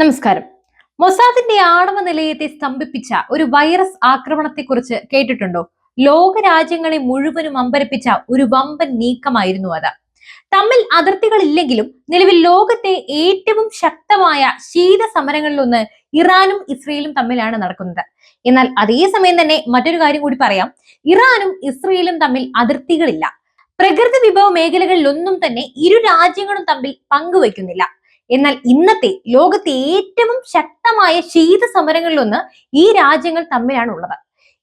നമസ്കാരം. മൊസാദിന്റെ ആണവ നിലയത്തെ സ്തംഭിപ്പിച്ച ഒരു വൈറസ് ആക്രമണത്തെക്കുറിച്ച് കേട്ടിട്ടുണ്ടോ? ലോക രാജ്യങ്ങളെ മുഴുവനും അമ്പരപ്പിച്ച ഒരു വമ്പൻ നീക്കമായിരുന്നു അത്. തമ്മിൽ അതിർത്തികളില്ലെങ്കിലും നിലവിൽ ലോകത്തെ ഏറ്റവും ശക്തമായ ശീത സമരങ്ങളിലൊന്ന് ഇറാനും ഇസ്രയേലും തമ്മിലാണ് നടക്കുന്നത്. എന്നാൽ അതേസമയം തന്നെ മറ്റൊരു കാര്യം കൂടി പറയാം. ഇറാനും ഇസ്രയേലും തമ്മിൽ അതിർത്തികളില്ല. പ്രകൃതി വിഭവ മേഖലകളിലൊന്നും തന്നെ ഇരു രാജ്യങ്ങളും തമ്മിൽ പങ്കുവയ്ക്കുന്നില്ല. എന്നാൽ ഇന്നത്തെ ലോകത്തെ ഏറ്റവും ശക്തമായ ശീത സമരങ്ങളിലൊന്ന് ഈ രാജ്യങ്ങൾ തമ്മിലാണ് ഉള്ളത്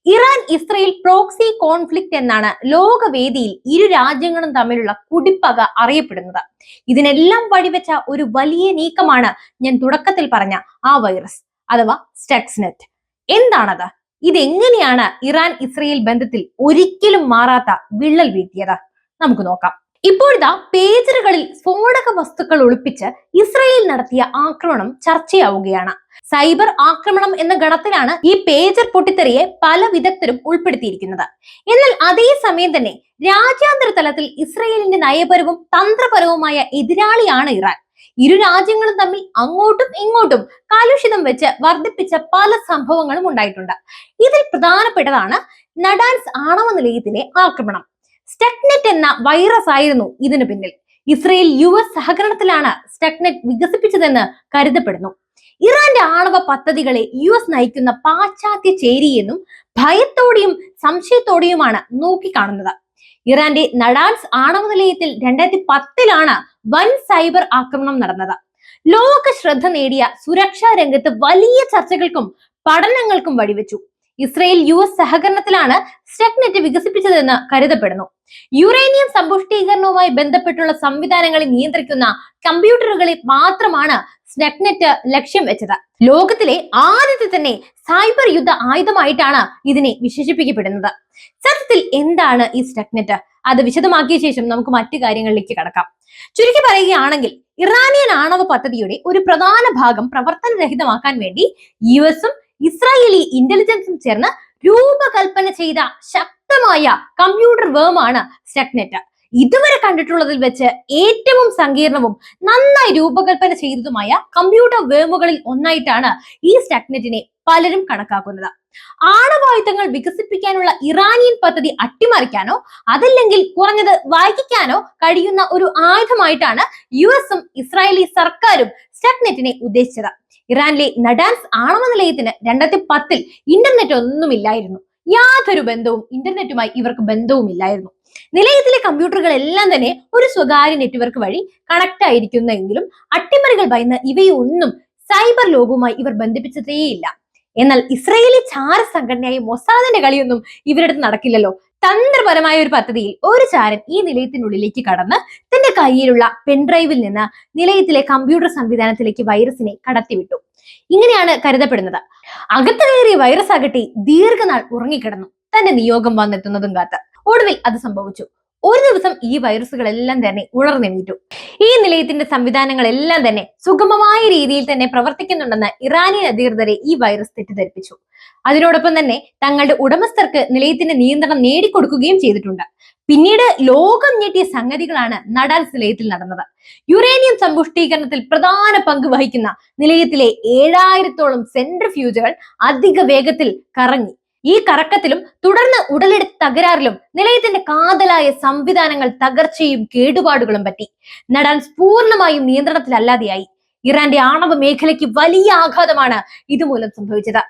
ഇറാൻ ഇസ്രയേൽ പ്രോക്സി കോൺഫ്ലിക്റ്റ് എന്നാണ് ലോകവേദിയിൽ ഇരു രാജ്യങ്ങളും തമ്മിലുള്ള കുടിപ്പക അറിയപ്പെടുന്നത്. ഇതിനെല്ലാം വഴിവെച്ച ഒരു വലിയ നീക്കമാണ് ഞാൻ തുടക്കത്തിൽ പറഞ്ഞ ആ വൈറസ് അഥവാ സ്റ്റെക്സ്നെറ്റ് എന്താണത്? ഇതെങ്ങനെയാണ് ഇറാൻ ഇസ്രയേൽ ബന്ധത്തിൽ ഒരിക്കലും മാറാത്ത വിള്ളൽ വീട്ടിയത് നമുക്ക് നോക്കാം. ഇപ്പോഴിതാ പേജറുകളിൽ സ്ഫോടക വസ്തുക്കൾ ഒളിപ്പിച്ച് ഇസ്രയേൽ നടത്തിയ ആക്രമണം ചർച്ചയാവുകയാണ്. സൈബർ ആക്രമണം എന്ന ഗണത്തിലാണ് ഈ പേജർ പൊട്ടിത്തെറിയെ പല വിദഗ്ധരും ഉൾപ്പെടുത്തിയിരിക്കുന്നത്. എന്നാൽ അതേസമയം തന്നെ രാജ്യാന്തര തലത്തിൽ ഇസ്രയേലിന്റെ നയപരവും തന്ത്രപരവുമായ എതിരാളിയാണ് ഇറാൻ. ഇരു രാജ്യങ്ങളും തമ്മിൽ അങ്ങോട്ടും ഇങ്ങോട്ടും കാലുഷിതം വെച്ച് വർദ്ധിപ്പിച്ച പല സംഭവങ്ങളും ഉണ്ടായിട്ടുണ്ട്. ഇതിൽ പ്രധാനപ്പെട്ടതാണ് നഡാൻസ് ആണവ നിലയത്തിലെ ആക്രമണം. സ്റ്റെക്നെറ്റ് എന്ന വൈറസ് ആയിരുന്നു ഇതിനു പിന്നിൽ. ഇസ്രയേൽ യു എസ് സഹകരണത്തിലാണ് സ്റ്റെക്നെറ്റ് വികസിപ്പിച്ചതെന്ന് കരുതപ്പെടുന്നു. ഇറാന്റെ ആണവ പദ്ധതികളെ യു എസ് നയിക്കുന്ന പാശ്ചാത്യ ചേരിയെന്നും ഭയത്തോടെയും സംശയത്തോടെയുമാണ് നോക്കിക്കാണുന്നത്. ഇറാന്റെ നഡാൻസ് ആണവ നിലയത്തിൽ രണ്ടായിരത്തി പത്തിലാണ് വൻ സൈബർ ആക്രമണം നടന്നത്. ലോക ശ്രദ്ധ നേടിയ സുരക്ഷാ രംഗത്ത് വലിയ ചർച്ചകൾക്കും പഠനങ്ങൾക്കും വഴിവെച്ചു. ഇസ്രയേൽ യു എസ് സഹകരണത്തിലാണ് സ്റ്റെക്നെറ്റ് വികസിപ്പിച്ചതെന്ന് കരുതപ്പെടുന്നു. യുറേനിയം സമ്പുഷ്ടീകരണവുമായി ബന്ധപ്പെട്ടുള്ള സംവിധാനങ്ങളെ നിയന്ത്രിക്കുന്ന കമ്പ്യൂട്ടറുകളെ മാത്രമാണ് സ്നെക്നെറ്റ് ലക്ഷ്യം വെച്ചത്. ലോകത്തിലെ ആദ്യത്തെ തന്നെ സൈബർ യുദ്ധ ആയുധമായിട്ടാണ് ഇതിനെ വിശേഷിപ്പിക്കപ്പെടുന്നത്. സത്യത്തിൽ എന്താണ് ഈ സ്നെക്നെറ്റ് അത് വിശദമാക്കിയ ശേഷം നമുക്ക് മറ്റു കാര്യങ്ങളിലേക്ക് കടക്കാം. ചുരുക്കി പറയുകയാണെങ്കിൽ ഇറാനിയൻ ആണവ പദ്ധതിയുടെ ഒരു പ്രധാന ഭാഗം പ്രവർത്തനരഹിതമാക്കാൻ വേണ്ടി യു എസും ഇസ്രായേലി ഇന്റലിജൻസും ചേർന്ന് രൂപകൽപ്പന ചെയ്ത ശക്തമായ കമ്പ്യൂട്ടർ വേമാണ് സ്റ്റെക്നെറ്റ് ഇതുവരെ കണ്ടിട്ടുള്ളതിൽ വെച്ച് ഏറ്റവും സങ്കീർണവും നന്നായി രൂപകൽപ്പന ചെയ്തതുമായ കമ്പ്യൂട്ടർ വേമുകളിൽ ഒന്നായിട്ടാണ് ഈ സ്റ്റെക്നെറ്റിനെ പലരും കണക്കാക്കുന്നത്. ആണവായുധങ്ങൾ വികസിപ്പിക്കാനുള്ള ഇറാനിയൻ പദ്ധതി അട്ടിമറിക്കാനോ അതല്ലെങ്കിൽ കുറഞ്ഞത് വായിക്കാനോ കഴിയുന്ന ഒരു ആയുധമായിട്ടാണ് യു എസും ഇസ്രായേലി സർക്കാരും സ്റ്റെക്നെറ്റിനെ ഉദ്ദേശിച്ചത്. ഇറാനിലെ നഡാൻസ് ആണവ നിലയത്തിന് രണ്ടായിരത്തി പത്തിൽ ഇന്റർനെറ്റ് ഒന്നുമില്ലായിരുന്നു. യാതൊരു ബന്ധവും ഇന്റർനെറ്റുമായി ഇവർക്ക് ബന്ധവുമില്ലായിരുന്നു. നിലയത്തിലെ കമ്പ്യൂട്ടറുകളെല്ലാം തന്നെ ഒരു സ്വകാര്യ നെറ്റ്വർക്ക് വഴി കണക്ട് ആയിരിക്കുന്നെങ്കിലും അട്ടിമറികൾ ഭയന്ന് ഇവയൊന്നും സൈബർ ലോകവുമായി ഇവർ ബന്ധിപ്പിച്ചതേയില്ല. എന്നാൽ ഇസ്രയേലി ചാര സംഘടനയായ മൊസാദിന്റെ കളിയൊന്നും ഇവരുടെ നടക്കില്ലല്ലോ. തന്ത്രപരമായ ഒരു പദ്ധതിയിൽ ഒരു ചാരൻ ഈ നിലയത്തിനുള്ളിലേക്ക് കടന്ന് തന്റെ കയ്യിലുള്ള പെൻഡ്രൈവിൽ നിന്ന് നിലയത്തിലെ കമ്പ്യൂട്ടർ സംവിധാനത്തിലേക്ക് വൈറസിനെ കടത്തിവിട്ടു. ഇങ്ങനെയാണ് കരുതപ്പെടുന്നത്. അകത്ത് കയറിയ വൈറസ് ആകട്ടെ ദീർഘനാൾ ഉറങ്ങിക്കിടന്നു. തന്റെ നിയോഗം വന്നെത്തുന്നതും കാത്ത്. ഒടുവിൽ അത് സംഭവിച്ചു. ഒരു ദിവസം ഈ വൈറസുകളെല്ലാം തന്നെ ഉണർന്നെണീറ്റു. ഈ നിലയത്തിന്റെ സംവിധാനങ്ങളെല്ലാം തന്നെ സുഗമമായ രീതിയിൽ തന്നെ പ്രവർത്തിക്കുന്നുണ്ടെന്ന് ഇറാനിയൻ അധികൃതരെ ഈ വൈറസ് തെറ്റിദ്ധരിപ്പിച്ചു. അതിനോടൊപ്പം തന്നെ തങ്ങളുടെ ഉടമസ്ഥർക്ക് നിലയത്തിന്റെ നിയന്ത്രണം നേടിക്കൊടുക്കുകയും ചെയ്തിട്ടുണ്ട്. പിന്നീട് ലോകം ഞെട്ടിയ സംഗതികളാണ് നടാൽ നിലയത്തിൽ നടന്നത്. യുറേനിയം സമ്പുഷ്ടീകരണത്തിൽ പ്രധാന പങ്ക് വഹിക്കുന്ന നിലയത്തിലെ ഏഴായിരത്തോളം സെൻട്രിഫ്യൂജുകൾ അധിക വേഗത്തിൽ കറങ്ങി. ഈ കറക്കത്തിലും തുടർന്ന് ഉടലെടുത്ത തകരാറിലും നിലയത്തിന്റെ കാതലായ സംവിധാനങ്ങൾ തകർച്ചയും കേടുപാടുകളും പറ്റി. നടാൻ പൂർണമായും നിയന്ത്രണത്തിലല്ലാതെയായി. ഇറാന്റെ ആണവ മേഖലയ്ക്ക് വലിയ ആഘാതമാണ് ഇതുമൂലം സംഭവിച്ചത്.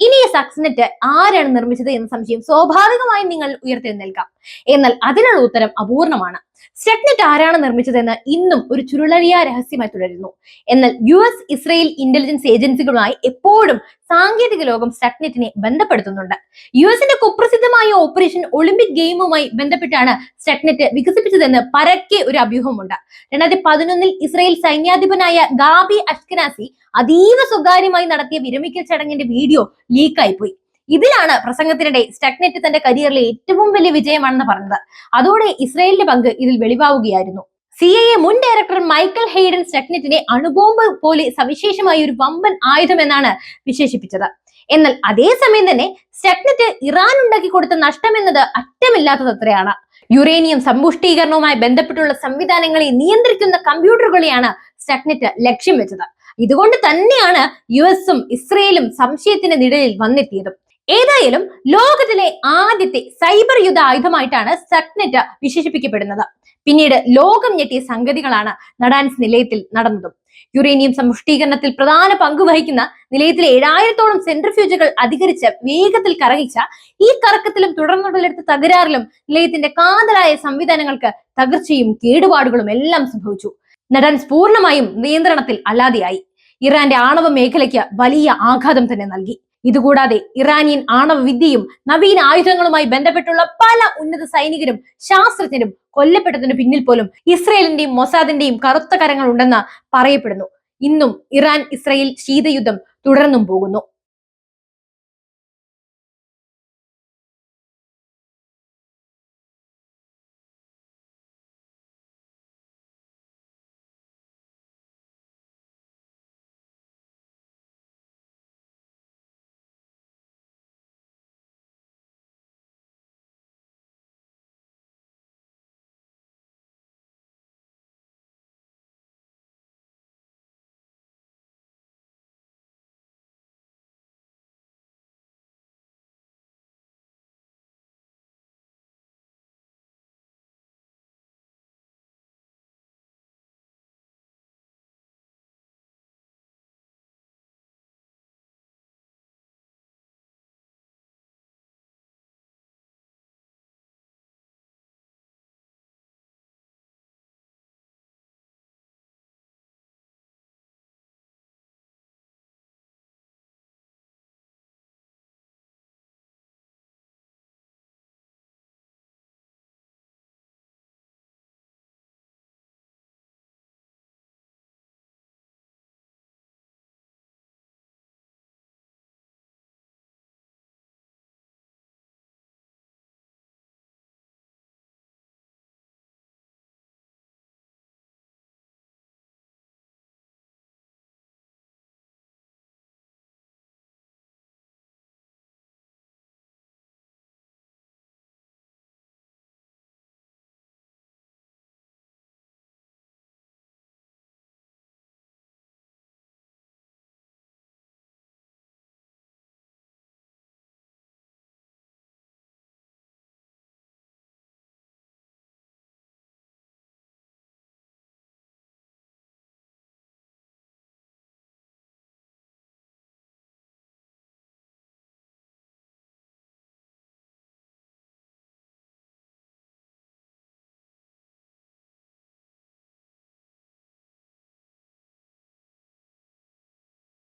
ഇനി ഈ സക്സ്നെറ്റ് ആരാണ് നിർമ്മിച്ചത് എന്ന സംശയം സ്വാഭാവികമായും നിങ്ങൾ ഉയർത്തി നൽകാം എന്നാൽ അതിനുള്ള ഉത്തരം അപൂർണമാണ്. സ്റ്റെക്നെറ്റ് ആരാണ് നിർമ്മിച്ചതെന്ന് ഇന്നും ഒരു ചുരുളഴിയ രഹസ്യമായി തുടരുന്നു. എന്നാൽ യു എസ് ഇസ്രയേൽ ഇന്റലിജൻസ് ഏജൻസികളുമായി എപ്പോഴും സാങ്കേതിക ലോകം സെഗ്നെറ്റിനെ ബന്ധപ്പെടുത്തുന്നുണ്ട്. യു എസിന്റെ കുപ്രസിദ്ധമായ ഓപ്പറേഷൻ ഒളിമ്പിക് ഗെയിമുമായി ബന്ധപ്പെട്ടാണ് സെഗ്നെറ്റ് വികസിപ്പിച്ചതെന്ന് പരക്കെ ഒരു അഭ്യൂഹമുണ്ട്. രണ്ടായിരത്തി പതിനൊന്നിൽ ഇസ്രയേൽ സൈന്യാധിപനായ ഗാബി അഷ്കനാസി അതീവ സ്വകാര്യമായി നടത്തിയ വിരമിക്കൽ ചടങ്ങിന്റെ വീഡിയോ ലീക്കായി പോയി ഇതിലാണ് പ്രസംഗത്തിനിടെ സ്റ്റഗ്നെറ്റ് തന്റെ കരിയറിലെ ഏറ്റവും വലിയ വിജയമാണെന്ന് പറഞ്ഞത്. അതോടെ ഇസ്രയേലിന്റെ പങ്ക് ഇതിൽ വെളിവാവുകയായിരുന്നു. സി ഐ എ മുൻ ഡയറക്ടർ മൈക്കൽ ഹെയ്ഡൻ സ്റ്റഗ്നെറ്റിനെ അണുബോംബ് പോലെ സവിശേഷമായ ഒരു വമ്പൻ ആയുധം എന്നാണ് വിശേഷിപ്പിച്ചത്. എന്നാൽ അതേസമയം തന്നെ സ്റ്റഗ്നെറ്റ് ഇറാൻ ഉണ്ടാക്കി കൊടുത്ത നഷ്ടം എന്നത് അറ്റമില്ലാത്തത് അത്രയാണ് യുറേനിയം സമ്പുഷ്ടീകരണവുമായി ബന്ധപ്പെട്ടുള്ള സംവിധാനങ്ങളെ നിയന്ത്രിക്കുന്ന കമ്പ്യൂട്ടറുകളെയാണ് സ്റ്റഗ്നെറ്റ് ലക്ഷ്യം വെച്ചത്. ഇതുകൊണ്ട് തന്നെയാണ് യു എസും ഇസ്രയേലും സംശയത്തിന്റെ നിഴലിൽ വന്നെത്തിയതും. ഏതായാലും ലോകത്തിലെ ആദ്യത്തെ സൈബർ യുദ്ധ ആയുധമായിട്ടാണ് സക്നെറ്റ് വിശേഷിപ്പിക്കപ്പെടുന്നത്. പിന്നീട് ലോകം ഞെട്ടിയ സംഗതികളാണ് നടാൻസ് നിലയത്തിൽ നടന്നതും. യുറേനിയം സമ്പുഷ്ടീകരണത്തിൽ പ്രധാന പങ്ക് വഹിക്കുന്ന നിലയത്തിലെ ഏഴായിരത്തോളം സെൻട്രിഫ്യൂജുകൾ അധികരിച്ച് വേഗത്തിൽ കറങ്ങിച്ച ഈ കറക്കത്തിലും തുടർന്നുടലെടുത്ത തകരാറിലും നിലയത്തിന്റെ കാതലായ സംവിധാനങ്ങൾക്ക് തകർച്ചയും കേടുപാടുകളും എല്ലാം സംഭവിച്ചു. നടാൻസ് പൂർണമായും നിയന്ത്രണത്തിൽ അല്ലാതെയായി. ഇറാന്റെ ആണവ മേഖലയ്ക്ക് വലിയ ആഘാതം തന്നെ നൽകി. ഇതുകൂടാതെ ഇറാനിയൻ ആണവ വിദ്യയും നവീന ആയുധങ്ങളുമായി ബന്ധപ്പെട്ടുള്ള പല ഉന്നത സൈനികരും ശാസ്ത്രജ്ഞരും കൊല്ലപ്പെട്ടതിന് പിന്നിൽ പോലും ഇസ്രയേലിന്റെയും മൊസാദിന്റെയും കറുത്ത കരങ്ങൾ ഉണ്ടെന്ന് പറയപ്പെടുന്നു. ഇന്നും ഇറാൻ ഇസ്രയേൽ ശീതയുദ്ധം തുടർന്നും പോകുന്നു.